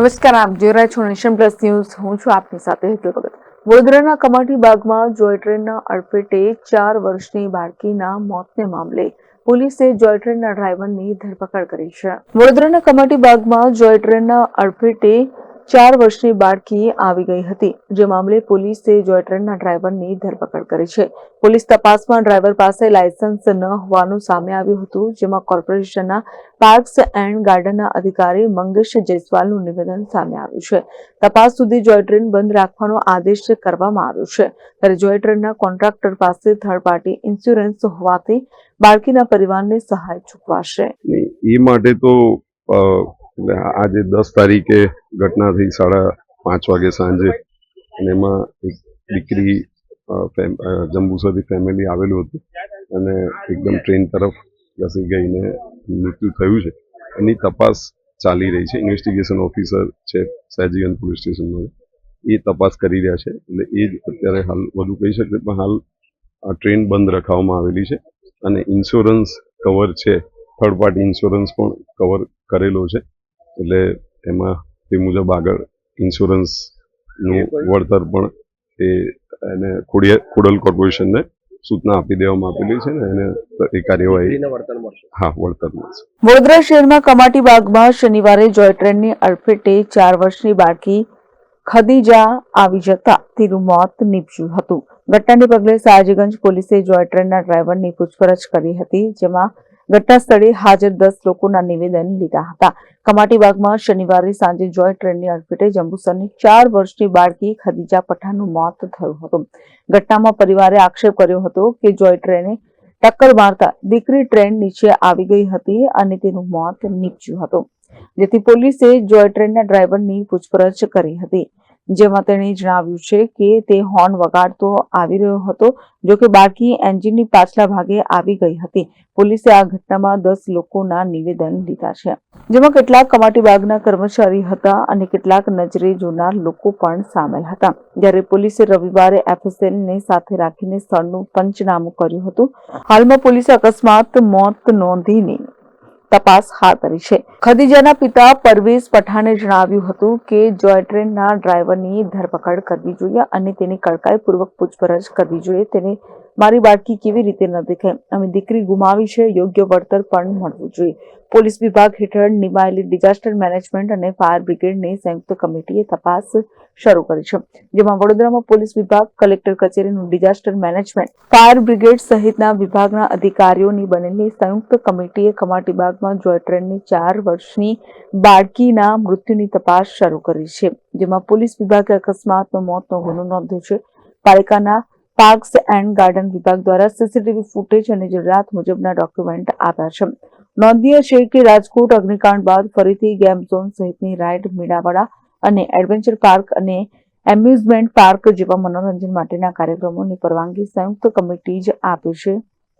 નમસ્કાર, આપ જોઈ રહ્યા છો નેશન પ્લસ ન્યૂઝ. હું છું આપની સાથે હેતુ ભગત. વડોદરાના કમાટી બાગમાં જોય ટ્રેનના અડફેટે ચાર વર્ષની બાળકીના મોતને મામલે પોલીસે જોય ટ્રેનના ડ્રાઈવરની ધરપકડ કરી છે. વડોદરાના કમાટી બાગમાં જોય ટ્રેનના અડફેટે ચાર વર્ષની બાળકી આવી ગઈ હતી. જે મામલે પોલીસે જોય ટ્રેનના ડ્રાઈવરની ધરપકડ કરી છે. પોલીસ તપાસમાં ડ્રાઈવર પાસે લાયસન્સ ન હોવાનું સામે આવ્યું હતું, જેમાં કોર્પોરેશનના પાર્ક્સ એન્ડ ગાર્ડનના અધિકારી મંગેશ જયસ્વાલનું નિવેદન સામે આવ્યું છે. તપાસ સુધી જોય ટ્રેન બંધ રાખવાનો આદેશ કરવામાં આવ્યો છે. ત્યારે જોય ટ્રેનના કોન્ટ્રાક્ટર પાસે થર્ડ પાર્ટી ઇન્સ્યોરન્સ હોવાથી બાળકીના પરિવારને સહાય ચૂકવાશે. એ માટે તો એટલે આજે દસ તારીખે ઘટના થઈ સાડા પાંચ વાગે સાંજે અને એમાં એક દીકરી જંબુસરથી ફેમિલી આવેલું હતું અને એકદમ ટ્રેન તરફ ઘસી ગઈને મૃત્યુ થયું છે. એની તપાસ ચાલી રહી છે. ઇન્વેસ્ટિગેશન ઓફિસર છે સહેજીવન પોલીસ સ્ટેશનમાં એ તપાસ કરી રહ્યા છે. એટલે એ જ અત્યારે હાલ વધુ કહી શકે પણ હાલ આ ટ્રેન બંધ રખાવવામાં આવેલી છે અને ઇન્સ્યોરન્સ કવર છે. થર્ડ પાર્ટી ઇન્સ્યોરન્સ પણ કવર કરેલો છે. એટલે એમાં તે મુજબ આગળ ઇન્સ્યોરન્સનું વળતર પણ એ એને ખોડિયા ખોડલ કોર્પોરેશનને સૂચના આપી દેવામાં આપેલી છે ને એને એ કાર્યવાહી હા વળતર મળશે. વડોદરા શહેરમાં કમાટી બાગમાં શનિવારે જોય ટ્રેનની અડફેટે ચાર વર્ષની બાળકી ખદીજા આવી જતા તેનું મોત નીપજ્યું હતું. ઘટનાને પગલે સયાજીગંજ પોલીસે જોય ટ્રેનના ડ્રાઈવરની પૂછપરછ કરી હતી જેમાં ઘટના સ્થળે હાજર દસ લોકોના નિવેદન લીધા હતા. કમાટીબાગમાં શનિવારે સાંજે જોય ટ્રેનની અડફેટે જંબુસરની ચાર વર્ષની બાળકી ખદીજા પઠાણનું મોત થયું હતું. ઘટનામાં પરિવારે આક્ષેપ કર્યો હતો કે જોય ટ્રેને ટક્કર મારતા દીકરી ટ્રેન નીચે આવી ગઈ હતી અને તેનું મોત નીપજ્યું હતું. જેથી પોલીસે જોય ટ્રેનના ડ્રાઈવરની પૂછપરછ કરી હતી. જેમાં તેણે જણાવ્યું છે કે તે હોર્ન વગાડતો આવી રહ્યો હતો, જો કે બાળકી એન્જિનની પાછલા ભાગે આવી ગઈ હતી. પોલીસે આ ઘટનામાં દસ લોકોના નિવેદન લીધા છે. જેમાં કેટલાક કમાટી બાગના કર્મચારી હતા અને કેટલાક નજરે જોનાર લોકો પણ સામેલ હતા. જ્યારે પોલીસે રવિવારે એફએસએલને સાથે રાખીને સ્થળનું પંચનામું કર્યું હતું. હાલમાં પોલીસે અકસ્માત, મોત નોંધીને તપાસ હાથ ધરી છે. ખદીજાના પિતા પરવેઝ પઠાણે જણાવ્યું હતું કે, જોય ટ્રેનના ડ્રાઈવરની ધરપકડ કરવી જોઈએ અને તેની કડકાઈપૂર્વક પૂછપરછ કરવી જોઈએ. તેને મારી બાળકી કેવી રીતે ન દેખાય? અમે દીકરી ગુમાવી છે, યોગ્ય વળતર પણ મળવું જોઈએ. પોલીસ વિભાગ હેઠળ નિમાયેલી ડિઝાસ્ટર મેનેજમેન્ટ અને ફાયર બ્રિગેડની સંયુક્ત કમિટીએ તપાસ શરૂ કરી છે, જેમાં વડોદરામાં પોલીસ વિભાગ, કલેક્ટર કચેરીનું ડિઝાસ્ટર મેનેજમેન્ટ, ફાયર બ્રિગેડ સહિતના વિભાગના અધિકારીઓની બનેલી સંયુક્ત કમિટીએ કમાટી બાગમાં જોય ટ્રેનની ચાર વર્ષની બાળકીના મૃત્યુની તપાસ શરૂ કરી છે, જેમાં પોલીસ વિભાગે અકસ્માતનો મોતનો ગુનો નોંધ્યો છે. પાલિકાના પાર્ક્સ એન્ડ ગાર્ડન વિભાગ દ્વારા સીસીટીવી ફૂટેજ અને જરૂરિયાત મુજબના ડોક્યુમેન્ટ આપ્યા છે. નોંધનીય છે કે રાજકોટ, અગ્નિકાંડ બાદ ફરીથી ગેમ ઝોન સહિતની રાઇડ મીડાવાડા અને એડવેન્ચર પાર્ક અને એમ્યુઝમેન્ટ પાર્ક જેવા મનોરંજન માટેના કાર્યક્રમોની પરવાનગી સંયુક્ત કમિટી જ આપે છે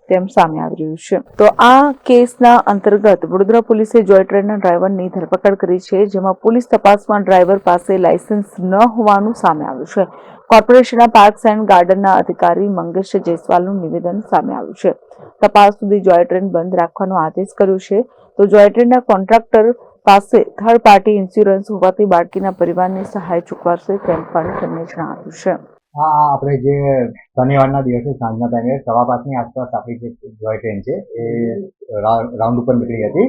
તેમ સામે આવી રહ્યું છે. તો આ કેસના અંતર્ગત વડોદરા પોલીસે જોય ટ્રેનના ડ્રાઈવરની ધરપકડ કરી છે, જેમાં પોલીસ તપાસમાં ડ્રાઈવર પાસે લાયસન્સ ન હોવાનું સામે આવ્યું છે. કોર્પોરેશનના પાર્કસ એન્ડ ગાર્ડનના અધિકારી મંગેશ જયસ્વાલનું નિવેદન સામે આવ્યું છે. તપાસ સુધી જોય ટ્રેન બંધ રાખવાનો આદેશ કર્યો છે. તો જોય ટ્રેનના કોન્ટ્રાક્ટર પાસે થર્ડ પાર્ટી ઇન્સ્યોરન્સ હોવાથી બાળકીના પરિવારને સહાય ચૂકવાશે તેમ પણ તેમણે જણાવ્યું છે. હા આપણે જે શનિવારના દિવસે સાંજના ટાઈમે સવા પાંચની આસપાસ આપણી જે જોય ટ્રેન છે, એ રાઉન્ડ ઉપર નીકળી હતી.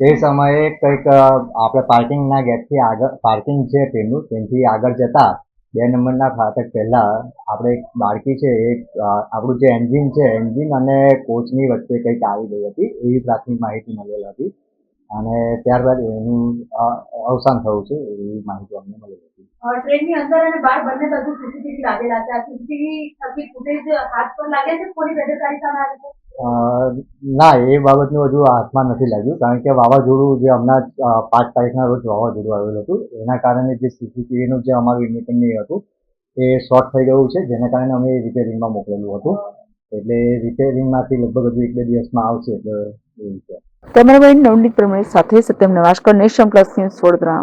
તે સમયે કંઈક આપણે પાર્કિંગના ગેટથી આગળ, પાર્કિંગ છે ટ્રેનનું તેનથી આગળ જતા બે નંબરના ખાતક પહેલાં આપણે એક બાળકી છે એ આપણું જે એન્જિન છે, એન્જિન અને કોચની વચ્ચે કંઈક આવી ગઈ હતી, એવી પ્રાથમિક માહિતી મળેલ હતી. અને ત્યારબાદ એનું અવસાન થયું છે, એવી માહિતી અમને મળી હતી. ટ્રેનની અંદર અને બહાર બંને બાજુ સીસીટીવી લાગેલા છે. આ સીસીટીવી ફૂટેજ હાથ પર લાગે છે કોની બેદરકારી સામે આવે છે? ના, એ બાબતનું હજુ હાથમાં નથી લાગ્યું. કારણ કે વાવાઝોડું જે હમણાં પાંચ તારીખના રોજ વાવાઝોડું આવેલું હતું, એના કારણે જે સીસીટીવીનું જે અમારું ઇન્ડિપેન્ડન્ટ હતું, એ શોર્ટ થઈ ગયું છે, જેના કારણે અમે રિપેરિંગમાં મોકલેલું હતું. એટલે રિપેરિંગમાંથી લગભગ હજુ એક બે દિવસમાં આવશે, એટલે એવું છે. કેમેરામેન નવનીત પ્રમાણે સાથે સત્યમ નવાશકર, નેશન પ્લસ ન્યૂઝ વડોદરા.